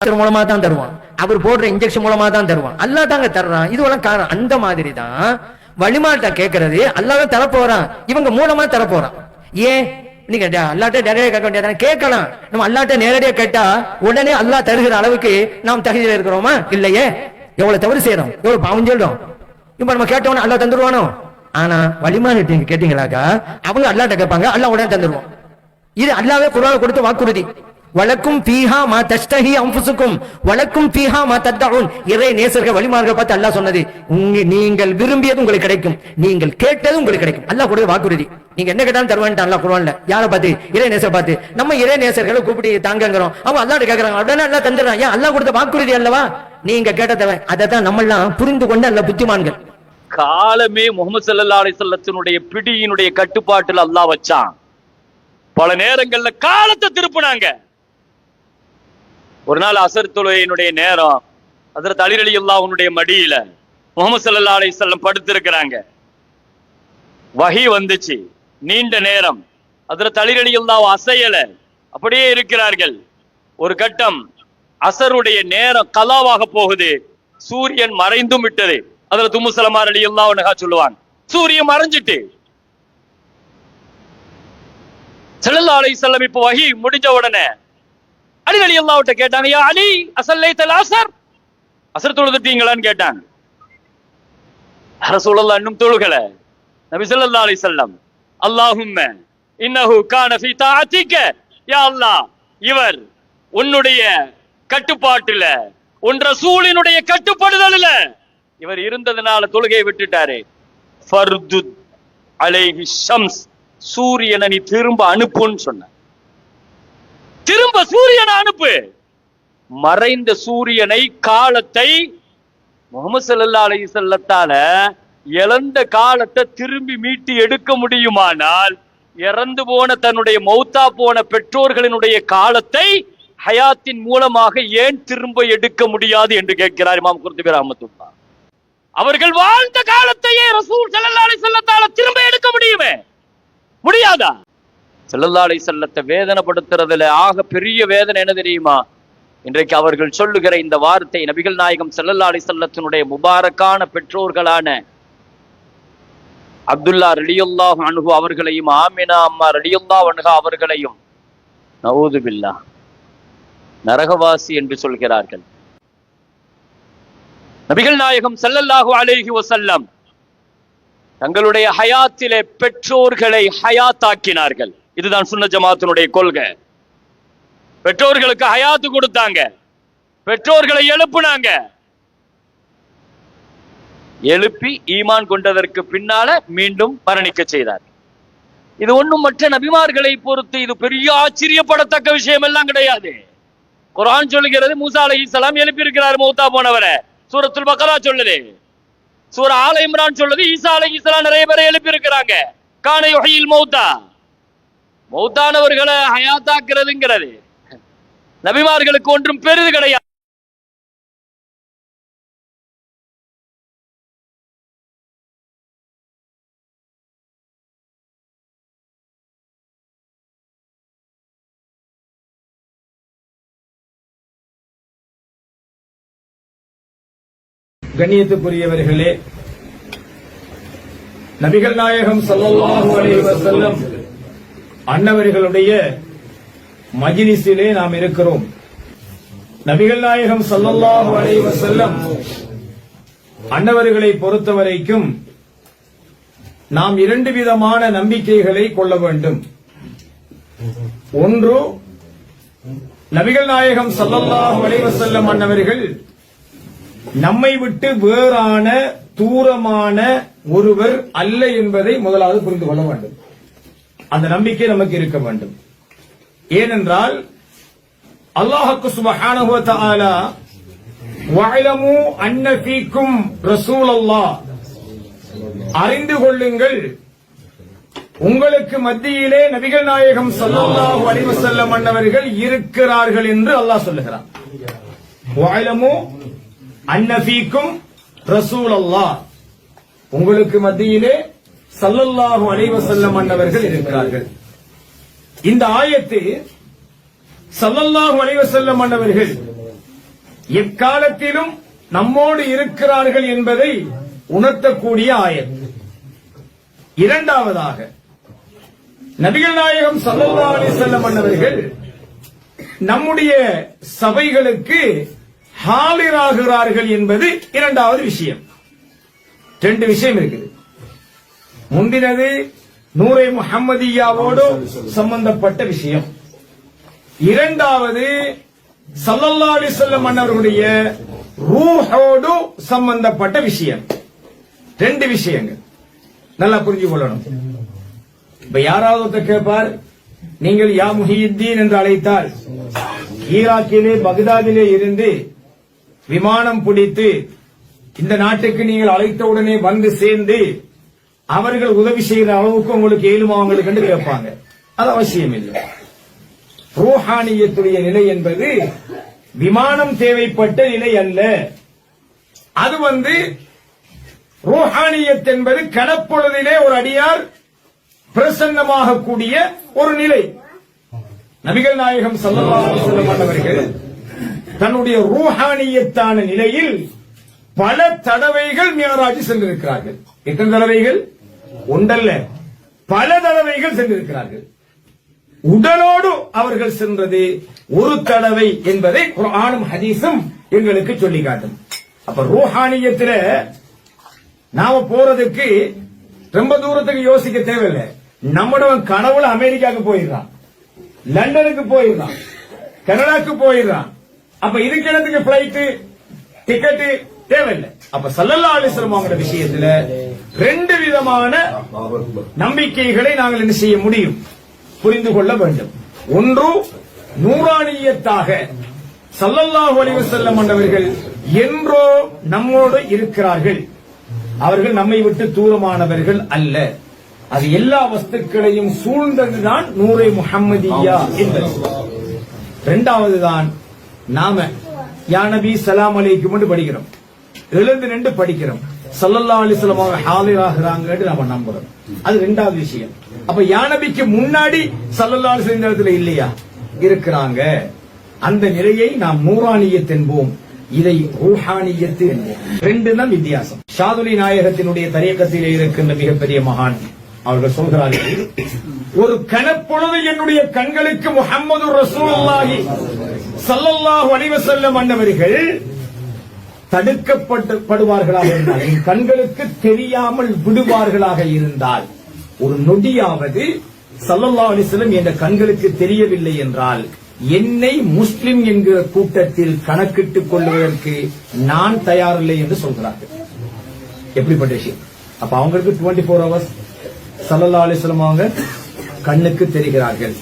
Doctor மூலமா தான் தருவான். அவர் போடுற இன்ஜெக்ஷன் மூலமா தான் தருவான். அல்லா தாங்க தர்றான். இதுவெல்லாம் காரணம். அந்த மாதிரி தான் வழிமாட்ட கேட்கறது அல்லாஹ் தான் தரப்போறான் இவங்க மூலமா தரப்போறான் ஏன்? நீங்க அல்லாட்ட நேரடியாக கேட்க வேண்டியதானே கேட்கலாம். நம்ம அல்லாட்ட நேரடியாக கேட்டா உடனே அல்லாஹ் தருகிற அளவுக்கு நாம் தகுதியில் இருக்கிறோமா? இல்லையே. எவ்வளவு தவறு செய்யறோம் எவ்வளவு பாவம் சொல்றோம் இப்ப நம்ம கேட்டோம்னா அல்லா தந்துருவானோ? ஆனா வழிமாட்டு கேட்டீங்களாக்கா அவங்க அல்லாட்ட கேட்பாங்க அல்லா உடனே தந்துருவோம் இது அல்லாவே குர்ஆன்ல கொடுத்த வாக்குறுதி. வழக்கும் பீஹா மா தஷ்டஹி அம்புசுக்கும் வழக்கும் பீஹா மா தத்தவுன் இறை நேசர்கள் வழிமார்கள் பார்த்து அல்லாஹ் சொன்னது உங்க நீங்கள் விரும்பியது உங்களுக்கு கிடைக்கும். நீங்கள் கேட்டது உங்களுக்கு கிடைக்கும். அல்லாஹ் கொடுத்த வாக்குறுதி. நீங்க என்ன கேட்டாலும் தருவான்ட்டு அல்லாஹ் குரான்ல யாரை பார்த்து? இறை நேசர் பார்த்து. நம்ம இறை நேசர்களை கூப்பிட்டு தாங்கங்கிறோம் அவங்க அல்லாஹ்ட்ட கேட்கறாங்க உடனே அல்லாஹ் தந்துடுறான். ஏன் அல்லாஹ் கொடுத்த வாக்குறுதி அல்லவா? நீங்க கேட்டதவன் அதை தான் நம்ம எல்லாம் புரிந்து கொண்டு அல்ல புத்திமான்கள். காலமே முகமது சல்லா அலிசல்லத்தினுடைய பிடியினுடைய கட்டுப்பாட்டில் அல்லாஹ் வச்சான். பல நேரங்கள்ல காலத்தை திருப்புனாங்க. ஒரு நாள் அசர் தொழுகையினுடைய நேரம் அதில் தலிரலில்லா உன்னுடைய மடியில முகமது சல்லா அலிசல்லம் படுத்திருக்கிறாங்க. வகி வந்துச்சு. நீண்ட நேரம். அதுல தளிரலி அல்லா அசையல. அப்படியே இருக்கிறார்கள். ஒரு கட்டம் அசருடைய நேரம் கலாவாக போகுது. சூரியன் மறைந்தும் விட்டது. அதுல தும்மு சலமார் அலி அல்லாஹ் சொல்லுவாங்க. சூரியன் மறைஞ்சிட்டு. செல்லல்லா அலி செல்லம் இப்ப வகி முடிஞ்ச உடனே அலி அலி அல்லாவிட்ட கேட்டாங்க யா அலி அசல்லை தலாசர் அசர்? அசர் தொழுதுட்டீங்களான்னு கேட்டாங்க. ரசூலுல்லாஹ் இன்னும் தொழுகல. நபி ஸல்லல்லாஹு அலைஹி வஸல்லம் இன்னஹு கான ஃபி தாஅத்திக யா அல்லாஹ் இவர் உன்னுடைய கட்டுப்பாட்டுல உன் ரசூலினுடைய கட்டுப்படுதல்ல இவர் இருந்ததுனால தொழுகையை விட்டுட்டாரு. ஃபர்து அலைஹி ஷம்ஸ் சூரியனை நீ திரும்ப அனுப்புன்னு சொன்ன. திரும்ப சூரியனை அனுப்பு. மறைந்த சூரியனை காலத்தை முகமது சல்லா அலி செல்லத்தால இழந்த காலத்தை திரும்பி மீட்டு எடுக்க முடியுமானால் இறந்து போன தன்னுடைய மௌத்தா போன பெற்றோர்களினுடைய காலத்தை ஹயாத்தின் மூலமாக ஏன் திரும்ப எடுக்க முடியாது என்று கேட்கிறார் இமாம் குர்துபி ரஹமத்துல்லா அவர்கள் வாழ்ந்த காலத்தையே ரசூல் ஸல்லல்லாஹு அலைஹி திரும்ப எடுக்க முடியுமே? முடியாதா? செல்லல்லாடை செல்லத்தை வேதனைப்படுத்துறதுல ஆக பெரிய வேதனை என்ன தெரியுமா? இன்றைக்கு அவர்கள் சொல்லுகிற இந்த வார்த்தை நபிகள் நாயகம் செல்லல்லாடை செல்லத்தினுடைய முபாரக்கான பெற்றோர்களான அப்துல்லா ரலியல்லாஹு அணுகு அவர்களையும் ஆமினா அம்மா ரலியுல்லா அணுகா அவர்களையும் நவூதுபில்லா நரகவாசி என்று சொல்கிறார்கள். நபிகள் நாயகம் செல்லல்லாஹு அலைஹி வசல்லம் தங்களுடைய ஹயாத்திலே பெற்றோர்களை ஹயாத்தாக்கினார்கள். இதுதான் சுன்ன ஜமாத்தினுடைய கொள்கை. பெற்றோர்களுக்கு ஹயாத்து கொடுத்தாங்க. பெற்றோர்களை எழுப்புனாங்க. எழுப்பி ஈமான் கொண்டதற்கு பின்னால மீண்டும் மரணிக்க செய்தார். இது ஒண்ணும் மற்ற நபிமார்களை பொறுத்து இது பெரிய ஆச்சரியப்படத்தக்க விஷயம் எல்லாம் கிடையாது. குரான் சொல்லுகிறது மூசா அலைஹிஸ்ஸலாம் எழுப்பி இருக்கிறார் மௌத்தா போனவரை. சூரத்துல் பக்கரா சொல்லுது. சூர ஆல இம்ரான் சொல்லுது ஈசா அலைஹிஸ்ஸலாம் நிறைய பேரை எழுப்பி இருக்கிறாங்க கான மௌத்தா. மௌத்தானவர்களை ஹயாத்தாக்குறதுங்கிறது. நபிமார்களுக்கு ஒன்றும் பெரிது கிடையாது. கண்ணியத்துக்குரியவர்களே நபிகள் நாயகம் சல்லாஹூ அலி வசல்லம் அன்னவர்களுடைய மஜ்லிஸிலே நாம் இருக்கிறோம். நபிகள் நாயகம் ஸல்லல்லாஹு அலைவ செல்லம் அன்னவர்களை பொறுத்தவரைக்கும் நாம் இரண்டு விதமான நம்பிக்கைகளை கொள்ள வேண்டும். ஒன்று நபிகள் நாயகம் சல்லல்லாஹு அலைவ செல்லம் அன்னவர்கள் நம்மை விட்டு வேறான தூரமான ஒருவர் அல்ல என்பதை முதலாவது புரிந்து கொள்ள வேண்டும். அந்த நம்பிக்கை நமக்கு இருக்க வேண்டும். ஏனென்றால் அல்லாஹுக்கு சுபஹானஹு வ தஆலா வஅலமு அன்ன அறிந்து கொள்ளுங்கள். உங்களுக்கு மத்தியிலே நபிகள் நாயகம் சல்லாஹு அலைஹி செல்ல மன்னவர்கள் இருக்கிறார்கள் என்று அல்லாஹ் சொல்லுகிறார் வஅலமு அன்னபீக்கும் ரசூல் அல்லாஹ் உங்களுக்கு மத்தியிலே சல்லல்லாஹு அலைஹி வஸல்லம் அன்னவர்கள் இருக்கிறார்கள். இந்த ஆயத்து சல்லல்லாஹு அலைஹி வஸல்லம் அன்னவர்கள் எக்காலத்திலும் நம்மோடு இருக்கிறார்கள் என்பதை உணர்த்தக்கூடிய ஆயத். இரண்டாவதாக நபிகள் நாயகம் சல்லல்லா அலி செல்லம் அண்ணவர்கள் நம்முடைய சபைகளுக்கு ஹாலிராகிறார்கள் என்பது இரண்டாவது விஷயம். ரெண்டு விஷயம் இருக்குது. முந்தினது நூரை முஹம்மதியாவோடு சம்பந்தப்பட்ட விஷயம். இரண்டாவது சல்லல்லா அலிசல்லம் அன்னவர்களுடைய ரூஹோடு சம்பந்தப்பட்ட விஷயம். ரெண்டு விஷயங்கள். நல்லா புரிஞ்சு கொள்ளணும். இப்ப யாராவது கேட்பார் நீங்கள் யா முஹியுத்தீன் என்று அழைத்தால் ஈராக்கிலே பக்தாதிலே இருந்து விமானம் பிடித்து இந்த நாட்டுக்கு நீங்கள் அழைத்தவுடனே வந்து சேர்ந்து அவர்கள் உதவி செய்யற அளவுக்கு உங்களுக்கு ஏழுமா அவங்களுக்கு என்று கேட்பாங்க. அது அவசியம் இல்லை ரூஹானியத்துடைய நிலை என்பது விமானம் தேவைப்பட்ட நிலை அல்ல. அது வந்து ரூஹானியத் என்பது கடப்பொழுதிலே ஒரு அடியார் பிரசன்னமாக கூடிய ஒரு நிலை. நபிகள் நாயகம் ஸல்லல்லாஹு அலைஹி தன்னுடைய ரூஹானியத்தான நிலையில் பல தடவைகள் மியராஜ் சென்றிருக்கிறார்கள். எத்தனை தடவைகள்? ஒன்றல்ல பல தடவைகள் சென்றிருக்கிறார்கள். உடலோடு அவர்கள் சென்றது ஒரு தடவை என்பதை குரானும் ஹதீஸும் எங்களுக்கு சொல்லி காட்டும் அப்ப ரூஹானியத்துல நாம போறதுக்கு ரொம்ப தூரத்துக்கு யோசிக்க தேவையில்லை. நம்மளவன் கனவுல அமெரிக்காவுக்கு போயிடுறான். லண்டனுக்கு போயிடுறான். கனடாக்கு போயிடுறான். அப்ப இதுக்கு இடத்துக்கு பிளைட் டிக்கெட் தேவையில்லை. அப்ப சல்லல்லா அலிஸ்லம் அவங்களோட விஷயத்துல ரெண்டு விதமான நம்பிக்கைகளை நாங்கள் என்ன செய்ய முடியும்? புரிந்து கொள்ள வேண்டும். ஒன்று நூறானியத்தாக சல்லல்லாஹு அலைஹி செல்ல மாண்டவர்கள் என்றோ நம்மோடு இருக்கிறார்கள். அவர்கள் நம்மை விட்டு தூரமானவர்கள் அல்ல. அது எல்லா வஸ்துக்களையும் சூழ்ந்ததுதான் நூரை முஹம்மதியா என்பது. இரண்டாவதுதான் நாம யானபி சலாம் அலைக்கும் படிக்கிறோம் எழுந்து நின்று படிக்கிறோம். சல்லல்லா அலிஸ்லாம் அவங்க ஹாலிராகிறாங்கன்னு நம்ம நம்புறோம். அது ரெண்டாவது விஷயம். அப்ப யானபிக்கு முன்னாடி சல்லல்லா அலிஸ்லாம் இந்த இடத்துல இல்லையா? இருக்கிறாங்க. அந்த நிலையை நாம் நூறானியத் என்போம். இதை ரூஹானியத்து என்போம். ரெண்டு தான் வித்தியாசம். ஷாதுலி நாயகத்தினுடைய தரியக்கத்திலே இருக்கின்ற மிகப்பெரிய மகான் அவர்கள் சொல்கிறார்கள் ஒரு கனப்பொழுது என்னுடைய கண்களுக்கு முகமது ரசூலுல்லாஹி ஸல்லல்லாஹு அலைஹி வஸல்லம் அன்னவர்கள் தடுக்கப்படுவார்களாக இருந்தால் என் கண்களுக்கு தெரியாமல் விடுவார்களாக இருந்தால் ஒரு நொடியாவது சல்லல்லா அலிஸ்லம் என்ற கண்களுக்கு தெரியவில்லை என்றால் என்னை முஸ்லிம் என்கிற கூட்டத்தில் கணக்கிட்டுக் கொள்வதற்கு நான் தயாரில்லை என்று சொல்கிறார்கள். எப்படிப்பட்ட விஷயம்? அப்ப அவங்களுக்கு டுவெண்ட்டி போர் ஹவர்ஸ் சல்லல்லா அலிஸ்லம் அவங்க கண்ணுக்கு தெரிகிறார்கள்.